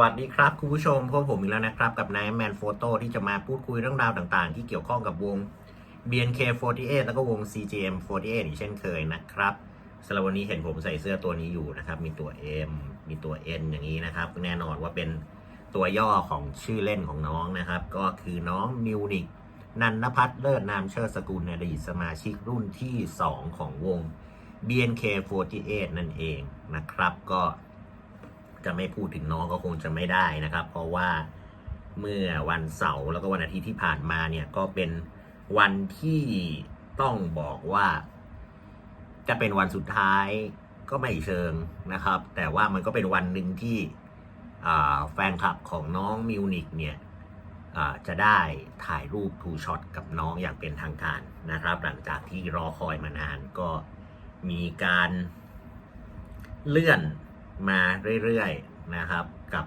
วัสดีครับคุณผู้ชมพบผมอีกแล้วนะครับ กับนายแมนโฟโต้ที่จะมาพูดคุยเรื่องราวต่างๆ ที่เกี่ยวข้องกับวง BNK48 แล้วก็วง CGM48 อีกเช่นเคยนะครับสำหรับวันนี้เห็นผมใส่เสื้อตัวนี้อยู่นะครับ มีตัว M มีตัว N อย่างนี้นะครับ แน่นอนว่าเป็นตัวย่อของชื่อเล่นของน้องนะครับ ก็คือน้องมิวนิกนันนพัฒน์เลิศนามเชิดสกุลอดีตสมาชิกรุ่นที่ 2 ของวง BNK48 นั่นเองนะครับก็ จะไม่พูดถึงน้องก็คงจะไม่ได้นะครับ เพราะว่าเมื่อวันเสาร์แล้วก็วันอาทิตย์ที่ผ่านมาเนี่ยก็เป็นวันที่ต้องบอกว่า จะเป็นวันสุดท้ายก็ไม่เชิงนะครับ แต่ว่ามันก็เป็นวันหนึ่งที่แฟนคลับของน้องมิวนิกเนี่ยจะได้ถ่ายรูปทูช็อตกับน้องอย่างเป็นทางการนะครับ หลังจากที่รอคอยมานานก็มีการเลื่อน มาเรื่อยๆนะครับกับ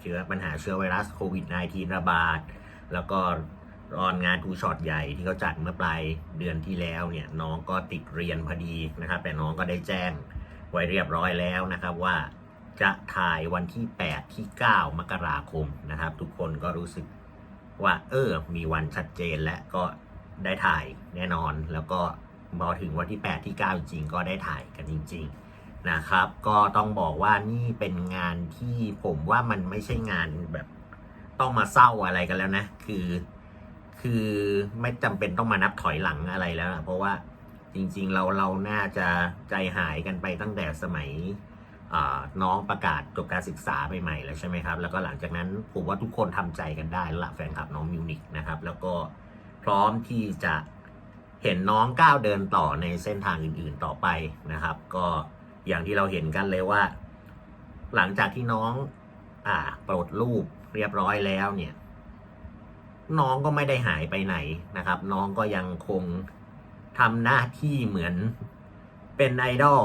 เชื้อปัญหาเชื้อไวรัสโควิด -19 ระบาด แล้วก็รอนงานทูช็อตใหญ่ที่เขาจัดเมื่อปลายเดือนที่แล้วเนี่ยน้องก็ติดเรียนพอดีนะครับ แต่น้องก็ได้แจ้งไว้เรียบร้อยแล้วนะครับว่าจะถ่ายวันที่ 8 ที่ 9 มกราคมนะครับ ทุกคนก็รู้สึกว่า เออ มีวันชัดเจนและก็ได้ถ่ายแน่นอน แล้วก็พอถึงวันที่ 8 ที่ 9 จริงก็ได้ถ่ายกันจริง ๆ นะครับ ก็ต้องบอกว่านี่เป็นงานที่ผมว่ามันไม่ใช่งานแบบต้องมาเศร้าอะไรกันแล้วนะ คือ คือไม่จำเป็นต้องมานับถอยหลังอะไรแล้วนะเพราะว่าจริงๆเราเราน่าจะใจหายกันไปตั้งแต่สมัยน้องประกาศจบการศึกษาใหม่ๆแล้วใช่ไหมครับ แล้วก็หลังจากนั้นผมว่าทุกคนทำใจกันได้แล้วละแฟนคลับน้องมิวนิกนะครับ แล้วก็พร้อมที่จะเห็นน้องก้าวเดินต่อในเส้นทางอื่นๆต่อไปนะครับ ก็ อย่างที่เราเห็นกันเลยว่า หลังจากที่น้อง อ่าปลดรูปเรียบร้อยแล้วเนี่ย น้องก็ไม่ได้หายไปไหนนะครับ น้องก็ยังคงทำหน้าที่เหมือนเป็นไอดอล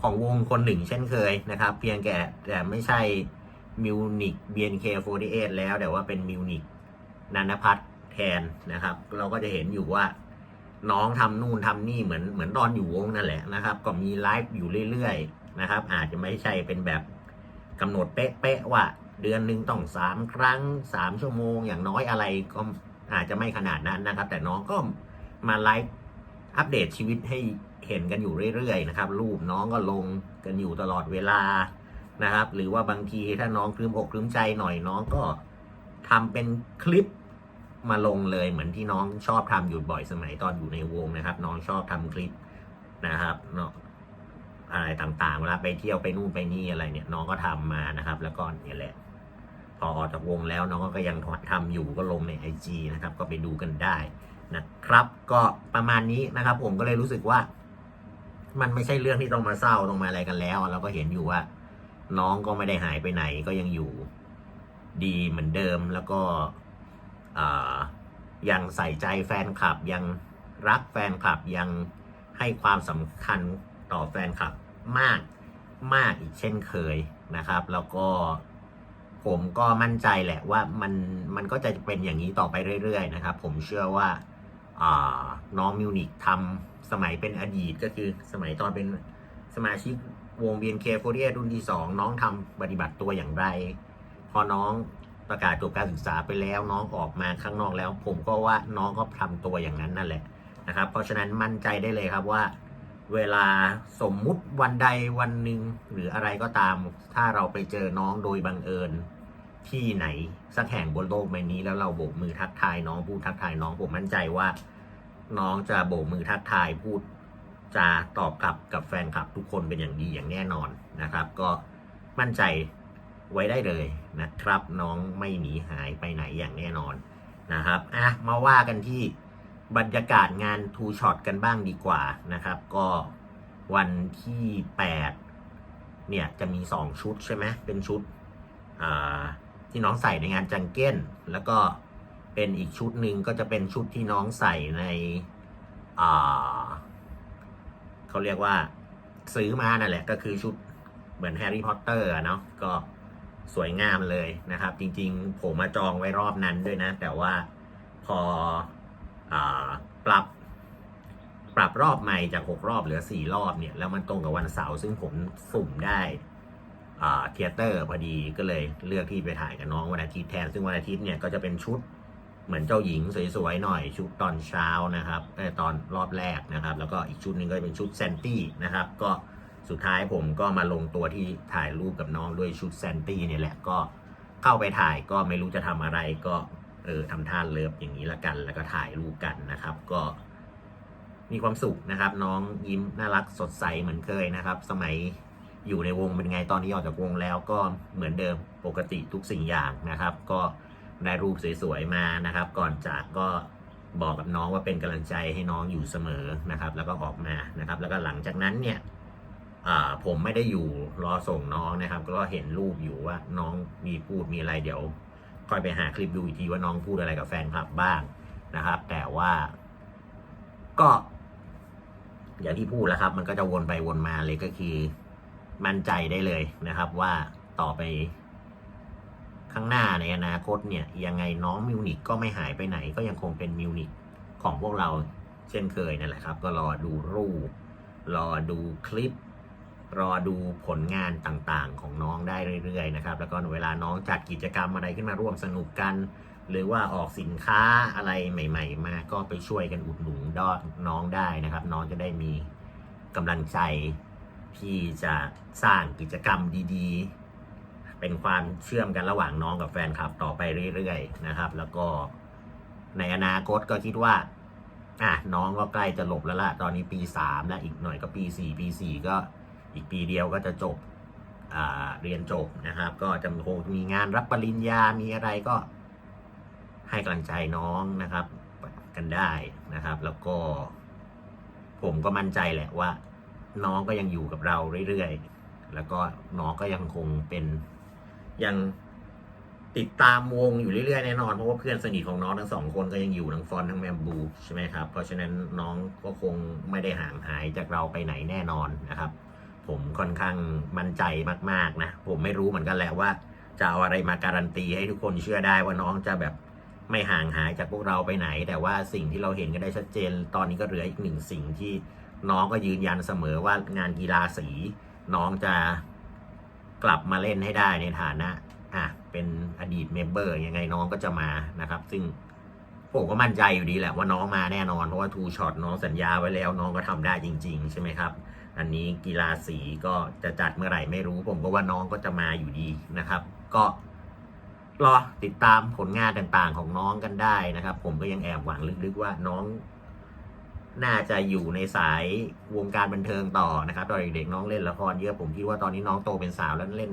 ของวงคนหนึ่งเช่นเคยนะครับ เพียงแค่แต่ไม่ใช่มิวนิก BNK48 แล้วแต่ว่าเป็นมิวนิกนันพัฒน์แทนนะครับ เราก็จะเห็นอยู่ว่า น้องทำนู่นทำนี่เหมือนเหมือนตอนอยู่วงนั่นแหละนะครับ ก็มีไลฟ์อยู่เรื่อยๆนะครับ อาจจะไม่ใช่เป็นแบบกำหนดเป๊ะๆว่า เดือนหนึ่งต้องสามครั้งสามชั่วโมง อย่างน้อยอะไรก็อาจจะไม่ขนาดนั้นนะครับ แต่น้องก็มาไลฟ์อัปเดตชีวิตให้เห็นกันอยู่เรื่อยๆนะครับ รูปน้องก็ลงกันอยู่ตลอดเวลานะครับ หรือว่าบางทีถ้าน้องคลืมอกคลืมใจหน่อยน้องก็ทำเป็นคลิป มาลงเลยเหมือนที่น้องชอบทำอยู่บ่อยสมัยตอนอยู่ในวงนะครับ น้องชอบทำคลิปนะครับเนาะอะไรต่างๆเวลาไปเที่ยวไปนู่นไปนี่อะไรเนี่ย น้องก็ทำมานะครับ แล้วก็เนี่ยแหละ พอออกจากวงแล้วน้องก็ยังทำอยู่ก็ลงใน IG นะครับ ก็ไปดูกันได้นะครับ ก็ประมาณนี้นะครับ ผมก็เลยรู้สึกว่า มันไม่ใช่เรื่องที่ต้องมาเศร้าต้องมาอะไรกันแล้ว เราก็เห็นอยู่ว่า น้องก็ไม่ได้หายไปไหนก็ยังอยู่ดีเหมือนเดิมแล้วก็ ยังใส่ใจแฟนคลับยังรักแฟนคลับยังให้ความสำคัญต่อแฟนคลับมากมากอีกเช่นเคยนะครับ แล้วก็ผมก็มั่นใจแหละว่ามันมันก็จะเป็นอย่างนี้ต่อไปเรื่อยๆนะครับ ผมเชื่อว่าาน้องมิวนิกทำสมัยเป็นอดีตก็คือสมัยตอนเป็นสมาชิกวง BNK48 รุ่นที่2น้องทำปฏิบัติตัวอย่างไร พอน้อง ประกาศจบการศึกษาไปแล้วน้องออกมาข้างนอกแล้ว ผมก็ว่าน้องก็ทำตัวอย่างนั้นนั่นแหละนะครับ เพราะฉะนั้นมั่นใจได้เลยครับว่า เวลาสมมุติวันใดวันหนึ่งหรืออะไรก็ตาม ถ้าเราไปเจอน้องโดยบังเอิญที่ไหนสักแห่งบนโลกใบนี้แล้วเราโบกมือทักทายน้องพูดทักทายน้องผมมั่นใจว่า น้องจะโบกมือทักทายพูดจะตอบกลับกับแฟนคลับทุกคนเป็นอย่างดีอย่างแน่นอนนะครับ ก็มั่นใจ ไว้ได้เลยนะครับ น้องไม่หนีหายไปไหนอย่างแน่นอนนะครับอะมาว่ากันที่บรรยากาศงานทูช็อตกันบ้างดีกว่านะครับ ก็วันที่ 8 เนี่ยจะมี 2 ชุดใช่ไหมเป็นชุดที่น้องใส่ในงานจังเก้น แล้วก็เป็นอีกชุดหนึ่งก็จะเป็นชุดที่น้องใส่ในเขาเรียกว่าซื้อมานั่นแหละก็คือชุดเหมือนแฮร์รี่พอตเตอร์เนาะก็ สวยงามเลยนะครับ จริงๆ ผมมาจองไว้รอบนั้นด้วยนะ แต่ว่าพออปรับ ปรับรอบใหม่จาก 6 รอบเหลือ 4 รอบเนี่ย แล้วมันตรงกับวันเสาร์ซึ่งผมสุ่มได้เทเตอร์พอดีก็เลยเลือกที่ไปถ่ายกับน้องวันอาทิตย์แทน ซึ่งวันอาทิตย์เนี่ยก็จะเป็นชุดเหมือนเจ้าหญิงสวยๆหน่อยชุดตอนเช้านะครับตอนรอบแรกนะครับ แล้วก็อีกชุดหนึ่งก็เป็นชุดแซนตี้นะครับ ก็ สุดท้ายผมก็มาลงตัวที่ถ่ายรูปกับน้องด้วยชุดแซนตี้เนี่ยแหละก็เข้าไปถ่ายก็ไม่รู้จะทำอะไรก็เออทำท่าเลิฟอย่างนี้ละกัน แล้วก็ถ่ายรูปกันนะครับ ก็มีความสุขนะครับ น้องยิ้มน่ารักสดใสเหมือนเคยนะครับ สมัยอยู่ในวงเป็นไงตอนนี้ออกจากวงแล้วก็เหมือนเดิมปกติทุกสิ่งอย่างนะครับ ก็ได้รูปสวยๆมานะครับ ก่อนจากก็บอกกับน้องว่าเป็นกำลังใจให้น้องอยู่เสมอนะครับ แล้วก็ออกมานะครับ แล้วก็หลังจากนั้นเนี่ย ผมไม่ได้อยู่รอส่งน้องนะครับ ก็เห็นรูปอยู่ว่าน้องมีพูดมีอะไรเดี๋ยวค่อยไปหาคลิปดูอีกทีว่าน้องพูดอะไรกับแฟนคลับบ้างนะครับ แต่ว่าก็ อย่างที่พูดแล้วครับ มันก็จะวนไปวนมาเลยก็คือ มั่นใจได้เลยนะครับ ว่าต่อไป ข้างหน้าในอนาคตเนี่ย ยังไงน้องมิวนิกก็ไม่หายไปไหน ก็ยังคงเป็นมิวนิกของพวกเราเช่นเคยนั่นแหละครับ ก็รอดูรูป รอดูคลิป รอดูผลงานต่างๆ ของน้องได้เรื่อยๆนะครับ แล้วก็เวลาน้องจัดกิจกรรมอะไรขึ้นมาร่วมสนุกกัน หรือว่าออกสินค้าอะไรใหม่ ๆ มาก็ไปช่วยกันอุดหนุนดอน้องได้นะครับ น้องจะได้มีกำลังใจที่จะสร้างกิจกรรมดีๆ เป็นความเชื่อมกันระหว่างน้องกับแฟนคลับต่อไปเรื่อยๆนะครับ แล้วก็ในอนาคตก็คิดว่าอะน้องก็ใกล้จะหลบแล้วล่ะ ตอนนี้ปีสามแล้วอีกหน่อยก็ปีสี่ปีสี่ก็ อีกปีเดียวก็จะจบเรียนจบนะครับ ก็จะคงมีงานรับปริญญา มีอะไรก็ให้กำลังใจน้องนะครับ กันได้นะครับ แล้วก็ ผมก็มั่นใจแหละว่า น้องก็ยังอยู่กับเราเรื่อยๆ แล้วก็น้องก็ยังคงเป็นยังติดตามวงอยู่เรื่อยๆแน่นอนเพราะว่าเพื่อนสนิทของน้องทั้งสองคนก็ยังอยู่ทั้งฟอนทั้งแมมบูใช่ไหมครับเพราะฉะนั้นน้องก็คงไม่ได้ห่างหายจากเราไปไหนแน่นอนนะครับ ผมค่อนข้างมั่นใจมากๆนะ ผมไม่รู้เหมือนกันแหละว่า จะเอาอะไรมาการันตีให้ทุกคนเชื่อได้ว่าน้องจะแบบไม่ห่างหายจากพวกเราไปไหน แต่ว่าสิ่งที่เราเห็นก็ได้ชัดเจน ตอนนี้ก็เหลืออีกหนึ่งสิ่งที่น้องก็ยืนยันเสมอว่างานกีฬาสี น้องจะกลับมาเล่นให้ได้ในฐานะอะเป็นอดีตเมมเบอร์ยังไงน้องก็จะมานะครับ ซึ่งผมก็มั่นใจอยู่ดีแหละว่าน้องมาแน่นอนเพราะว่าทูช็อตน้องสัญญาไว้แล้วน้องก็ทำได้จริง ๆ ใช่ไหมครับ อันนี้กีฬาสีก็จะจัดเมื่อไหร่ไม่รู้ผมก็ว่าน้องก็จะมาอยู่ดีนะครับ ก็รอติดตามผลงานต่างๆของน้องกันได้นะครับ ผมก็ยังแอบหวังลึกๆว่าน้องน่าจะอยู่ในสายวงการบันเทิงต่อนะครับตอนเด็กๆน้องเล่นละครเยอะผมคิดว่าตอนนี้น้องโตเป็นสาวแล้วเล่น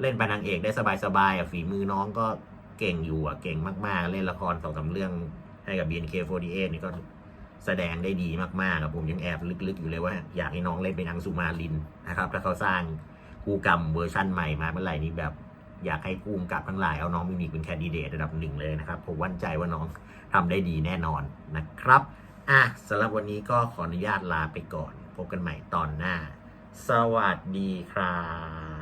เล่นเป็นนางเอกได้สบายๆอะฝีมือน้องก็เก่งอยู่อะเก่งมากๆ เล่นละครสองสามเรื่องให้กับ BNK48 นี่ก็ แสดงได้ดีมากๆอะผมยังแอบลึกๆอยู่เลยว่า อยากให้น้องเล่นเป็นนางสุมาลินนะครับถ้าเขาสร้างคู่กรรมเวอร์ชั่นใหม่มาเมื่อไหร่นี้แบบอยากให้คู่กับทั้งหลายเอาน้องมินิกเป็นแคนดิเดตระดับหนึ่งเลยนะครับ ผมมั่นใจว่าน้องทำได้ดีแน่นอนนะครับอะสำหรับวันนี้ก็ขออนุญาตลาไปก่อน พบกันใหม่ตอนหน้า สวัสดีครับ